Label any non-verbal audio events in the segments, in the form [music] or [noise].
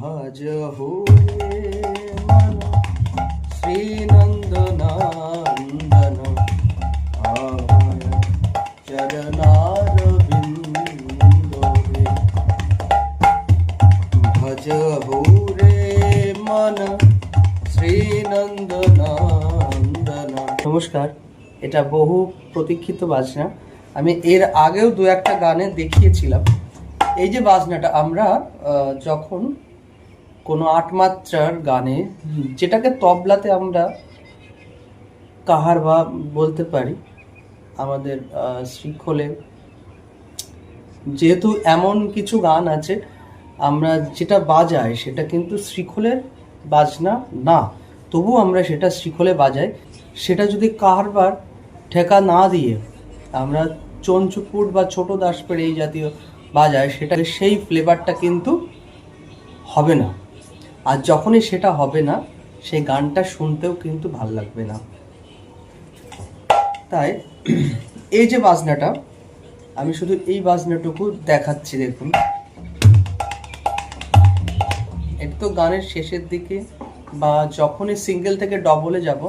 ভজ মন শ্রীনন্দনন্দন আয় চরণার বিন্দরে। ভজ হুরে মন শ্রীনন্দনন্দন নমস্কার, এটা বহু প্রতীক্ষিত বাজনা। আমি এর আগেও দু একটা গানে দেখিয়েছিলাম। এই যে বাজনাটা, আমরা যখন কোনো আট মাত্রার গানে যেটাকে তবলাতে আমরা কাহার বা বলতে পারি, আমাদের শৃঙ্খলে। যেহেতু এমন কিছু গান আছে, আমরা যেটা বাজাই সেটা কিন্তু শ্রীখোলের বাজনা না। তবু আমরা সেটা শ্রীখোলে বাজাই। সেটা যদি কারবার ঠেকা না দিয়ে আমরা চঞ্চুপুর বা ছোট দাসপের এই জাতীয় বাজায় সেটা সেই ফ্লেভারটা কিন্তু হবে না। আর যখনই সেটা হবে না, সেই গানটা শুনতেও কিন্তু ভালো লাগবে না। তাই [clears throat] এই যে বাজনাটা, আমি শুধু এই বাজনাটুকু দেখাচ্ছি, দেখুন। এটা তো গানের শেষের দিকে, বা যখনই সিঙ্গেল থেকে ডবলে যাব,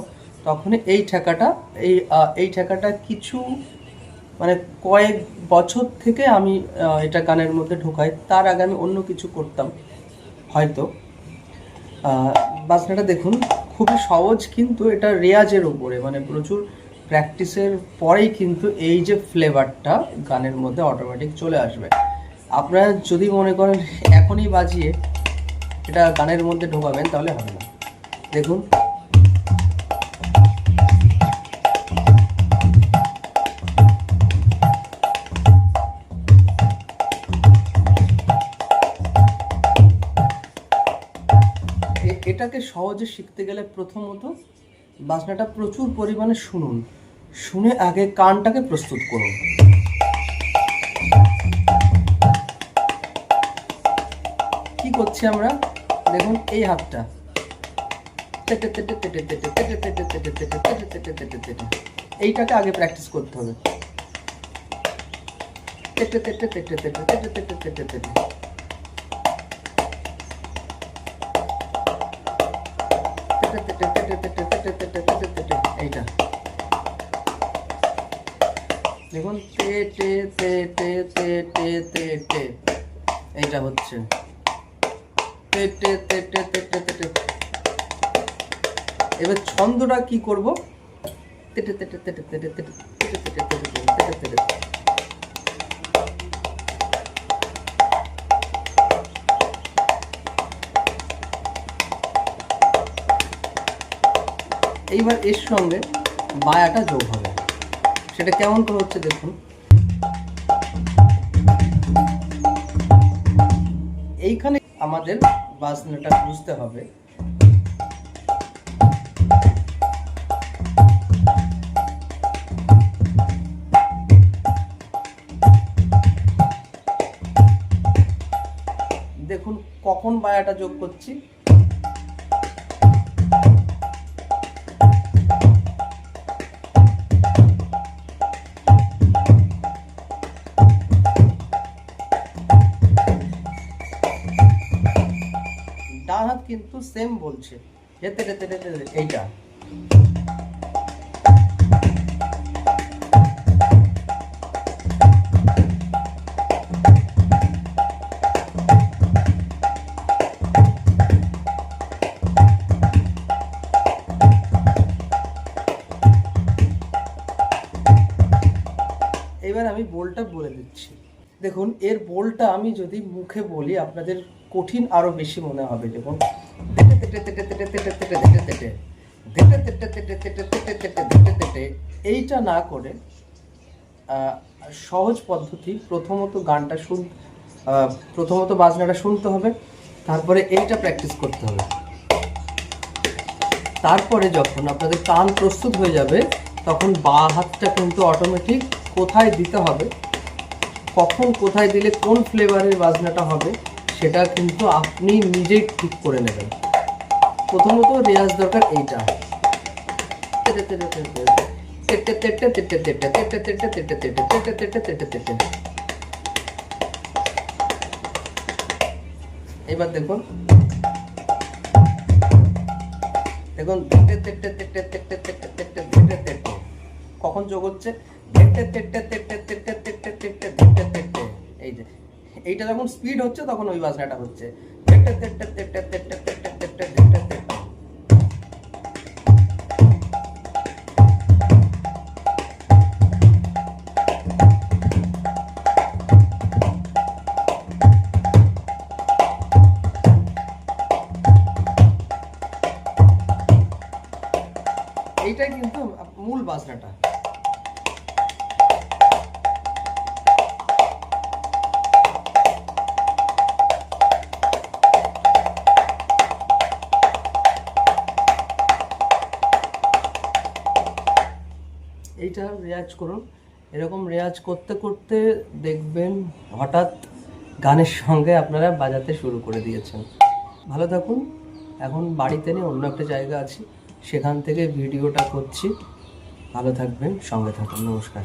তখনই এই ঠেকাটা, এই এই ঠেকাটা কিছু মানে কয়েক বছর থেকে আমি এটা গানের মধ্যে ঢোকাই। তার আগে আমি অন্য কিছু করতাম, হয়তো। বাজনাটা দেখুন, খুবই সহজ কিন্তু এটা রেয়াজের উপরে মানে প্রচুর প্র্যাকটিসের পরেই কিন্তু এই যে ফ্লেভারটা গানের মধ্যে অটোমেটিক চলে আসবে। আপনারা যদি মনে করেন এখনই বাজিয়ে এটা গানের মধ্যে ঢোকাবেন, তাহলে হবে না। দেখুন এটাকে সহজে শিখতে গেলে প্রথমত বাজনাটা প্রচুর পরিমাণে শুনুন শুনে আগে কানটাকে প্রস্তুত করুন কি করছি আমরা দেখুন এই হাতটা এইটাকে আগে প্র্যাকটিস করতে হবে এইটা দেখুন তে তে তে তে এইটা হচ্ছে তে তে তে তে এবার ছন্দটা কি করব তেটে তেটে তেটে তেটে তেটে তেটে তেটে তেটে তেটে তেটে এইবার এর সঙ্গে বায়াটা যোগ হবে। সেটা কেমন করে হচ্ছে দেখুন। এইখানে আমাদের বাজনাটা বুঝতে হবে। দেখুন, কখন বায়াটা যোগ করছি? কিন্তু সেম বলছে। যেতে যেতে এইটা। এবার আমি বোলটা বলে দিচ্ছি। দেখুন এর বোলটা আমি যদি মুখে বলি আপনাদের কঠিন আরও বেশি মনে হবে দেখুন এইটা না করে সহজ পদ্ধতি প্রথমত গানটা শুন প্রথমত বাজনাটা শুনতে হবে তারপরে এইটা প্র্যাকটিস করতে হবে তারপরে যখন আপনাদের কান প্রস্তুত হয়ে যাবে তখন বা হাতটা কিন্তু অটোমেটিক কোথায় দিতে হবে কখন কোথায় দিলে কোন ফ্লেভারের বাজনাটা হবে, সেটা কিন্তু আপনি নিজেই ঠিক করে নেবেন। প্রথমত রেয়াজ দরকার এইটা। এবার দেখুন। দেখুন, কখন যোগ হচ্ছে? এইটা যখন স্পিড হচ্ছে তখন ওই বাজনাটা হচ্ছে। এইটাই কিন্তু মূল বাজনাটা। এইটা রেয়াজ করুন। এরকম রেয়াজ করতে করতে দেখবেন হঠাৎ গানের সঙ্গে আপনারা বাজাতে শুরু করে দিয়েছেন। ভালো থাকুন। এখন বাড়িতে নিয়ে অন্য একটা জায়গা আছি। সেখান থেকে ভিডিওটা করছি। ভালো থাকবেন, সঙ্গে থাকুন। নমস্কার।